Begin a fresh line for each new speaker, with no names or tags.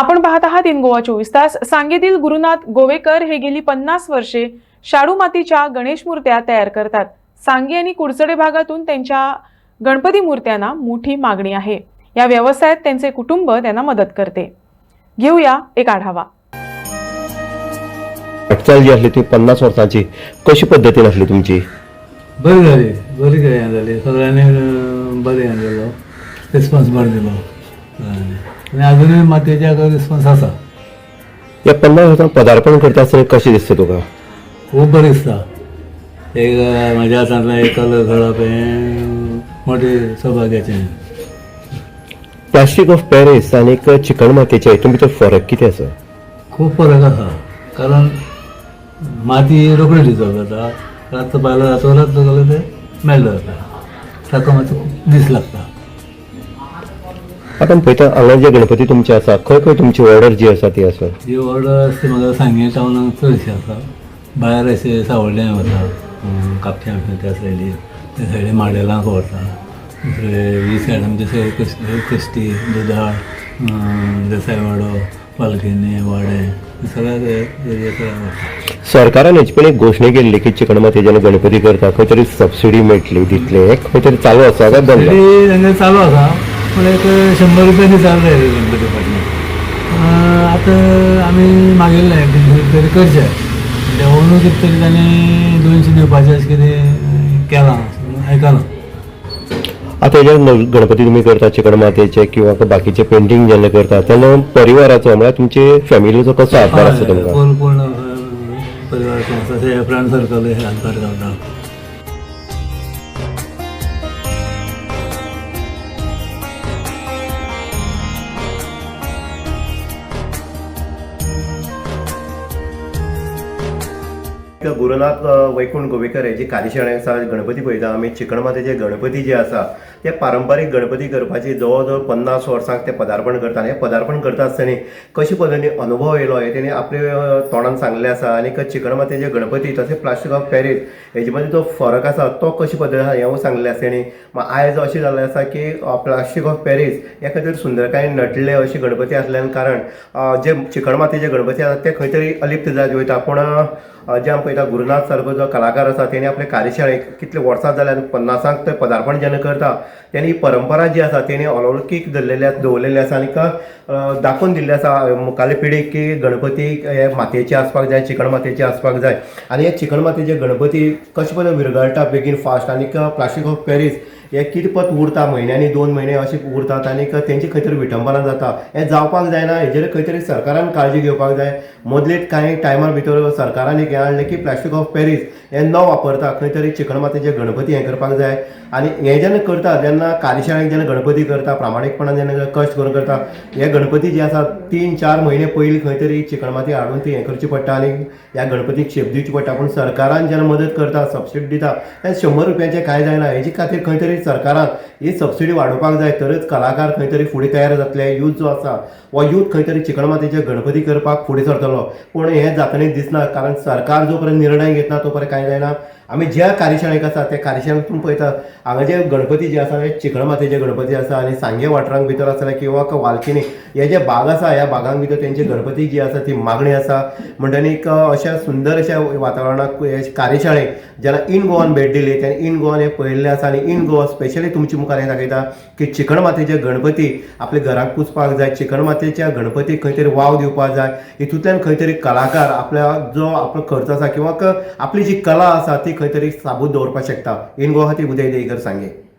आपण पाहत आहात इन गोवा चोवीस तास. सांगेतील गुरुनाथ गोवेकर हे गेली पन्नास वर्षे शाडू मातीच्या गणेश मूर्त्या तयार करतात. सांगे आणि कुडचडे भागातून त्यांच्या गणपती मूर्त्यांना मोठी मागणी आहे. या व्यवसायात त्यांचे कुटुंब त्यांना मदत करते. घेऊया एक आढावा.
वाटचाल जी असली ती पन्नास वर्सांची कशी पद्धतीन असली तुमची?
बरी जाली बरी काय हें जाली सगळ्यांनी बरें हें रिस्पॉन्स बरो दिलो आनी अजुनूय मातयेच्या रिस्पॉन्स आसा
या पन्नास वर्सां पदार्पण करता आसतना कशें दिसता तुका?
खूब बरें दिसता. एक म्हाज्या हातांतल्यान एक कलर घडप हें मोठे सौभाग्याचें
प्लास्टीक ऑफ पॅरीस आनी चिकण मातयेच्या हितून भितर फरक कितें आसा
खूब फरक आसा कारण माती रोखडी डिजॉल्व जाता रात भायलो रातोर रात जाल्यार ते मेल्ट जाता ताका मातसो दीस लागता.
आतां पळयता हांगा जे गणपती तुमचे आसा खंय खंय तुमची ऑर्डर जी आसा ती आसा
जी ऑर्डर आसता म्हाका सांगे टावनाक चडशी आसा भायर अशे सावड्ड्यां वता कापच्या त्या सायडीन त्या सायडीन माडेलांक व्हरता दुसरे ही सायड आमचे सायड कश्टी अं, देसाईवाडो पालखेनी वाडे सगळ्या
सरकारान हेची पण एक घोशणा केल्ली की चिकण मातयेच्यान गणपती करता खंय तरी सबसिडी मेळटली दितले खंय तरी चालू आसा काय
चालू आसा पूण एक शंबर रुपया दिसाक जाय गणपती फाटल्यान आतां आमी मागिल्लें कितें तरी करचें देवून कितें तरी तांणी दोनशे दिवपाचें अशें कितें केलां आयकलां
आतां नव- गणपती तुमी करता चिकण मातयेचे किंवा बाकीचे पेंटिंग जेन्ना करता तेन्ना परिवाराचो म्हळ्यार तुमचे फॅमिलीचो कसो हातभार आसता तुमकां
पूर्ण परिवाराचें तशें फ्रेंड सर्कल हे हातभार घालता
गुरुनाथ वैकुंठ गोवेकर हेची कार्यशाळे आसा गणपती पळयता आमी चिकणमातेचे गणपती जे आसा ते पारंपारीक गणपती करपाची जवळ जवळ पन्नास वर्सांक ते पदार्पण करता हे पदार्पण करता आसतना कशे पद्दतीन अनुभव येयलो हे तेणी आपले तोंडान सांगले आसा आनी चिकणमातेचे गणपती तशें प्लास्टीक ऑफ पॅरीस हेजे मध्ये जो फरक आसा तो कशे पद्दतीन आसा हें सांगले आसा तेणी आयज अशें जाल्लें आसा की प्लास्टीक ऑफ पॅरीस ह्या खातीर सुंदरकायेन नटले अशे गणपती आसल्यान कारण जे चिकणमातेचे गणपती आसा ते खंय तरी अलिप्त जायत वयता. पूण जे आमकां पळयता गुरुनाथ सारको जो कलाकार आसा तेणी आपले कार्यशाळेक कितले वर्सां जाल्यार पन्नासांक ते पदार्पण जेन्ना करता तेणी ही परंपरा जी आसा तेणी अलौकीक धरलेली आसा दवरलेली आसा आनीक दाखोवन दिल्ली आसा मुखाले पिढीक की गणपती हे मातयेचे आसपाक जाय चिकण मातयेचे आसपाक जाय. आनी हे चिकण मातयेचे गणपती कशे पद्दतीन विरगळटा बेगीन फास्ट आनीक प्लास्टीक ऑफ पॅरीस हे कितपत उरता म्हयन्यांनी दोन म्हयने अशे उरतात आनी तेंची खंय तरी विटंबना जाता. हें जावपाक जायना हेजेर खंय तरी सरकारान काळजी घेवपाक जाय मदले कांय टायमार भितर सरकारान एक हें हाडलें की प्लास्टीक ऑफ पॅरीस हें न वापरता खंय तरी चिकणमातीचे गणपती हें करपाक जाय. आनी हें जेन्ना करता जेन्ना कार्यशाळेक जेन्ना गणपती करता प्रामाणीकपणान जेन्ना कश्ट करून करता हे गणपती जे आसा तीन चार म्हयने पयलीं खंय तरी चिकणमाती हाडून ती हें करची पडटा आनी ह्या गणपतीक शेप दिवची पडटा. पूण सरकारान जेन्ना मदत करता सबसिडी दिता हें शंबर रुपयाचें कांय जायना हेजे खातीर खंय तरी सरकारान ही सबसिडी वाडोवपाक जाय तरच कलाकार खंय तरी फुडें तयार जातले यूथ जो आसा हो यूथ खंय तरी चिकणमातीचे गणपती करपाक फुडें सरतलो. पूण हें जातलें दिसना कारण सरकार जो पर्यंत निर्णय घेतना तो पर्यंत कांय जायना. आमी ज्या कार्यशाळेक आसा त्या कार्यशाळेक तुमी पळयता हांगा जे गणपती जे आसा हे मातेचे गणपती आसा आनी सांगे वाठारांत भितर आसले किंवा वालकिनी हे जे बाग आसा ह्या बागांक भितर तेंची गणपती जी आसा ती मागणी आसा. म्हणटनीक अशा सुंदर अशा वातावरणाक हे कार्यशाळेक जेन्ना इन गोवान भेट दिली तेन्ना इन गोवान हें पळयल्लें आसा आनी इन गोवा स्पेशली तुमचे मुखार हें दाखयता की चिकण मातेचे गणपती आपल्या घरांत पुजपाक जाय चिकण मातेच्या गणपतीक खंय तरी वाव दिवपाक जाय. हितूंतल्यान खंय तरी कलाकार आपल्या जो आपलो खर्च आसा किंवा आपली जी कला आसा ती खंय तरी साबूत दवरपाक शकता. इन गोवा उदय देयकर सांगे.